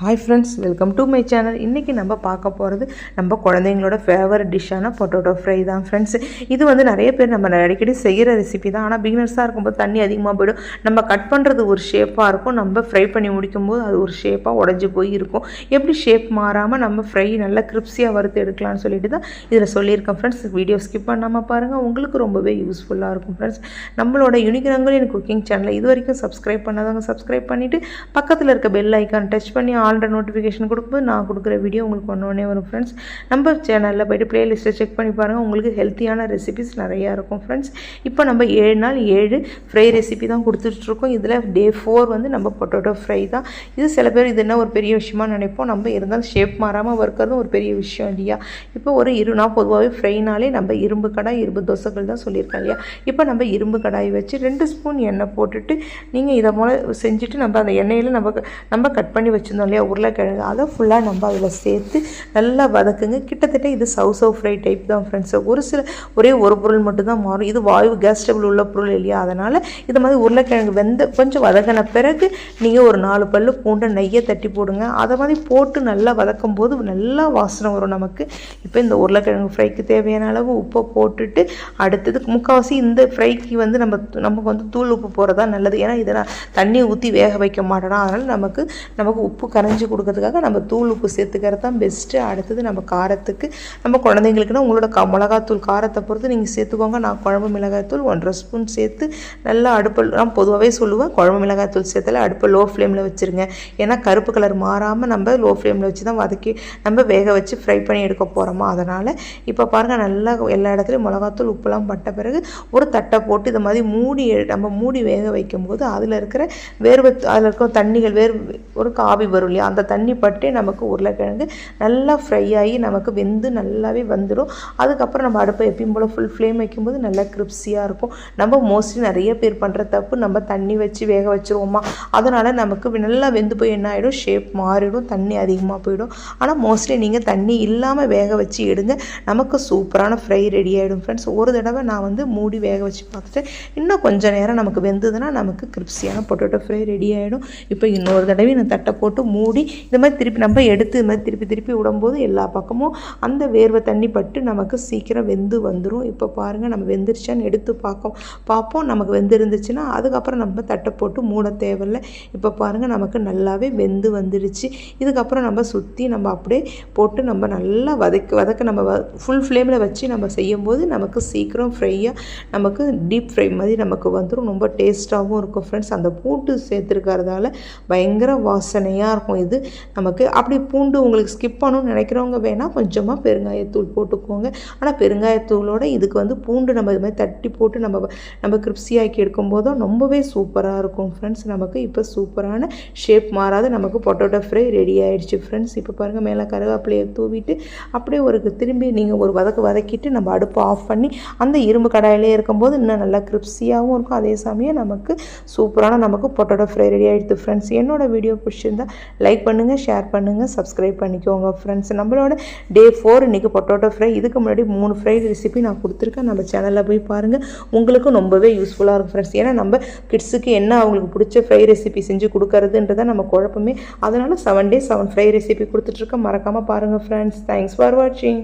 Hi friends welcome to my channel இன்றைக்கி நம்ம பார்க்க போகிறது நம்ம குழந்தைங்களோட ஃபேவரட் டிஷ்ஷான பொட்டோட்டோ ஃப்ரை தான் ஃப்ரெண்ட்ஸ் இது வந்து நிறைய பேர் நம்ம அடிக்கடி செய்கிற ரெசிபி தான். ஆனால் பிகினர்ஸாக இருக்கும்போது தண்ணி அதிகமாக போயிடும். நம்ம கட் பண்ணுறது ஒரு ஷேப்பாக இருக்கும். நம்ம ஃப்ரை பண்ணி முடிக்கும்போது அது ஒரு ஷேப்பாக உடஞ்சி போய் இருக்கும். எப்படி ஷேப் மாறாமல் நம்ம ஃப்ரை நல்லா கிரிப்ஸியாக வறுத்து எடுக்கலாம்னு சொல்லிட்டு தான் இதில் சொல்லியிருக்கேன் ஃப்ரெண்ட்ஸ் வீடியோ ஸ்கிப் பண்ணாமல் பாருங்கள் உங்களுக்கு ரொம்பவே யூஸ்ஃபுல்லாக இருக்கும் ஃப்ரெண்ட்ஸ் நம்மளோட யூனிக் ரங்கோலியன் குக்கிங் சேனலை இது வரைக்கும் சப்ஸ்கிரைப் பண்ணாதவங்க சப்ஸ்கிரைப் பண்ணிவிட்டு பக்கத்தில் இருக்க பெல் ஐக்கான் டச் பண்ணி ஆல்ரெடி நோட்டிஃபிகேஷன் கொடுக்கும்போது நான் கொடுக்குற வீடியோ உங்களுக்கு ஒன்று வரும் ஃப்ரெண்ட்ஸ் நம்ம சேனலில் போய்ட்டு ப்ளேலிஸ்ட்டை செக் பண்ணி பாருங்கள் உங்களுக்கு ஹெல்த்தியான ரெசிபிஸ் நிறையா இருக்கும் ஃப்ரெண்ட்ஸ் இப்போ நம்ம ஏழு நாள் ஏழு ஃப்ரை ரெசிபி தான் கொடுத்துட்ருக்கோம். இதில் டே ஃபோர் வந்து நம்ம பொட்டேட்டோ ஃப்ரை தான். இது சில பேர் இது என்ன ஒரு பெரிய விஷயமா நினைப்போம். நம்ம இருந்தாலும் ஷேப் மாறாமல் வறுக்கிறதும் ஒரு பெரிய விஷயம் இல்லையா? இப்போ ஒரு இரு நான் பொதுவாகவே ஃப்ரைனாலே நம்ம இரும்பு கடாய் இரும்பு தோசைகள் தான் சொல்லியிருக்கேன் இல்லையா? இப்போ நம்ம இரும்பு கடாய் வச்சு ரெண்டு ஸ்பூன் எண்ணெய் போட்டுட்டு நீங்கள் இதை போல் செஞ்சுட்டு நம்ம அந்த எண்ணெயில் நம்ம நம்ம கட் பண்ணி வச்சுருந்தோம் இல்லையா? உருளைக்கிழங்கு அதை ஃபுல்லாக நம்ம அதில் சேர்த்து நல்லா வதக்குங்க. கிட்டத்தட்ட இது சவு சவு ஃப்ரை டைப் தான் ஃப்ரெண்ட்ஸ் ஒரு சில ஒரே ஒரு பொருள் மட்டும்தான் மாறும். இது வாயு கேஸ் உள்ள பொருள் இல்லையா? அதனால் இது மாதிரி உருளைக்கிழங்கு வெந்த கொஞ்சம் வதக்கின பிறகு நீங்கள் ஒரு நாலு பல்லு பூண்டை நெய்யை தட்டி போடுங்க. அதை மாதிரி போட்டு நல்லா வதக்கும் போது நல்லா வாசனை வரும் நமக்கு. இப்போ இந்த உருளைக்கிழங்கு ஃப்ரைக்கு தேவையான அளவு உப்பை போட்டுட்டு அடுத்தது முக்கால்வாசி இந்த ஃப்ரைக்கு வந்து நம்ம நமக்கு வந்து தூள் உப்பு போகிறதா நல்லது. ஏன்னா இதை நான் தண்ணி ஊற்றி வேக வைக்க மாட்டோம் அதனால் நமக்கு நமக்கு உப்பு அரைஞ்சி கொடுக்கறதுக்காக நம்ம தூள் உப்பு சேர்த்துக்கிறது தான் பெஸ்ட்டு அடுத்தது நம்ம காரத்துக்கு நம்ம குழந்தைங்களுக்குன்னா உங்களோட க மிளகாத்தூள் காரத்தை பொறுத்து நீங்கள் சேர்த்துக்கோங்க. நான் குழம்பு மிளகாய்த்தூள் ஒன்றரை ஸ்பூன் சேர்த்து நல்லா அடுப்பில் நான் பொதுவாகவே சொல்லுவேன் குழம்பு மிளகாய்த்தூள் சேர்த்தால அடுப்பை லோ ஃப்ளேமில் வச்சுருங்க. ஏன்னா கருப்பு கலர் மாறாமல் நம்ம லோ ஃப்ளேமில் வச்சு தான் வதக்கி நம்ம வேக வச்சு ஃப்ரை பண்ணி எடுக்க போகிறோமா அதனால் இப்போ பாருங்கள் நல்லா எல்லா இடத்துலையும் மிளகாத்தூள் உப்புலாம் பட்ட பிறகு ஒரு தட்டை போட்டு இதை மாதிரி மூடி நம்ம மூடி வேக வைக்கும்போது அதில் இருக்கிற வேர்வை அதில் இருக்கிற தண்ணிகள் வேர் ஒரு காவி வரும் இல்லையா? அந்த தண்ணி பட்டே நமக்கு உருளைக்கிழங்கு நல்லா ஃப்ரை ஆகி நமக்கு வெந்து நல்லாவே வந்துடும் அதுக்கப்புறம் நம்ம அடுப்பை எப்பயும் போல் ஃபுல் ஃப்ளேம் வைக்கும்போது நல்லா கிரிப்ஸியாக இருக்கும். நம்ம மோஸ்ட்லி நிறைய பேர் பண்ணுற தப்பு நம்ம தண்ணி வச்சு வேக வச்சுருவோமா? அதனால் நமக்கு நல்லா வெந்து போய் என்ன ஆகிடும் ஷேப் மாறிடும். தண்ணி அதிகமாக போயிடும். ஆனால் மோஸ்ட்லி நீங்கள் தண்ணி இல்லாமல் வேக வச்சு எடுங்க. நமக்கு சூப்பரான ஃப்ரை ரெடி ஆகிடும் ஃப்ரெண்ட்ஸ் ஒரு தடவை நான் வந்து மூடி வேக வச்சு பார்த்துட்டு இன்னும் கொஞ்சம் நேரம் நமக்கு வெந்ததுன்னா நமக்கு கிரிப்ஸியான பொட்டேட்டோ ஃப்ரை ரெடி ஆகிடும் இப்போ இன்னொரு தடவை நான் தட்டை போட்டு மூ மூடி இந்த மாதிரி திருப்பி நம்ம எடுத்து இது மாதிரி திருப்பி திருப்பி விடும்போது எல்லா பக்கமும் அந்த வேர்வை தண்ணி பட்டு நமக்கு சீக்கிரம் வெந்து வந்துடும் இப்போ பாருங்கள் நம்ம வெந்துருச்சான்னு எடுத்து பார்ப்போம் பார்ப்போம் நமக்கு வெந்திருந்துச்சுன்னா அதுக்கப்புறம் நம்ம தட்டை போட்டு மூட தேவையில்லை. இப்போ பாருங்கள் நமக்கு நல்லாவே வெந்து வந்துடுச்சு இதுக்கப்புறம் நம்ம சுற்றி நம்ம அப்படியே போட்டு நம்ம நல்லா வதக்க வதக்க நம்ம ஃபுல் ஃப்ளேமில் வச்சு நம்ம செய்யும்போது நமக்கு சீக்கிரம் ஃப்ரையாக நமக்கு டீப் ஃப்ரை மாதிரி நமக்கு வந்துடும் ரொம்ப டேஸ்ட்டாகவும் இருக்கும் ஃப்ரெண்ட்ஸ் அந்த பூட்டு சேர்த்துருக்கறதால பயங்கர வாசனையாக இருக்கும். இது நமக்கு அப்படி பூண்டு உங்களுக்கு ஸ்கிப் பண்ணணும்னு நினைக்கிறவங்க வேணால் கொஞ்சமாக பெருங்காயத்தூள் போட்டுக்கோங்க. ஆனால் பெருங்காயத்தூளோட இதுக்கு வந்து பூண்டு நம்ம இது மாதிரி தட்டி போட்டு நம்ம நம்ம கிரிப்ஸி எடுக்கும்போதும் ரொம்பவே சூப்பராக இருக்கும் ஃப்ரெண்ட்ஸ் நமக்கு இப்போ சூப்பரான ஷேப் மாறாத. நமக்கு பொட்டோட்டோ ஃப்ரை ரெடி ஆகிடுச்சு ஃப்ரெண்ட்ஸ் இப்போ பாருங்கள் மேலே கருவேப்பிலையை தூவிட்டு அப்படியே ஒரு திரும்பி நீங்கள் ஒரு வதக்கு வதக்கிட்டு நம்ம அடுப்பு ஆஃப் பண்ணி அந்த இரும்பு கடாயிலே இருக்கும்போது இன்னும் நல்லா கிரிப்ஸியாகவும் இருக்கும். அதே சமயம் நமக்கு சூப்பரான நமக்கு பொட்டோட்டோ ஃப்ரை ரெடி ஆகிடுது ஃப்ரெண்ட்ஸ் என்னோடய வீடியோ பிடிச்சிருந்தா லைக் பண்ணுங்கள் ஷேர் பண்ணுங்கள் சப்ஸ்கிரைப் பண்ணிக்கோங்க ஃப்ரெண்ட்ஸ் நம்மளோட டே ஃபோர் இன்றைக்கி பொட்டோட்டோ ஃப்ரை இதுக்கு முன்னாடி மூணு ஃப்ரை ரெசிபி நான் கொடுத்துருக்கேன். நம்ம சேனலில் போய் பாருங்கள் உங்களுக்கும் ரொம்பவே யூஸ்ஃபுல்லாக இருக்கும் ஃப்ரெண்ட்ஸ் ஏன்னா நம்ம கிட்ஸுக்கு என்ன அவங்களுக்கு பிடிச்ச ஃப்ரை ரெசிபி செஞ்சு கொடுக்கறதுன்றதை நம்ம குழப்பமே. அதனால் seven day seven fry recipe கொடுத்துட்ருக்கேன் மறக்காமல் பாருங்கள் ஃப்ரெண்ட்ஸ் தேங்க்ஸ் ஃபார் வாட்சிங்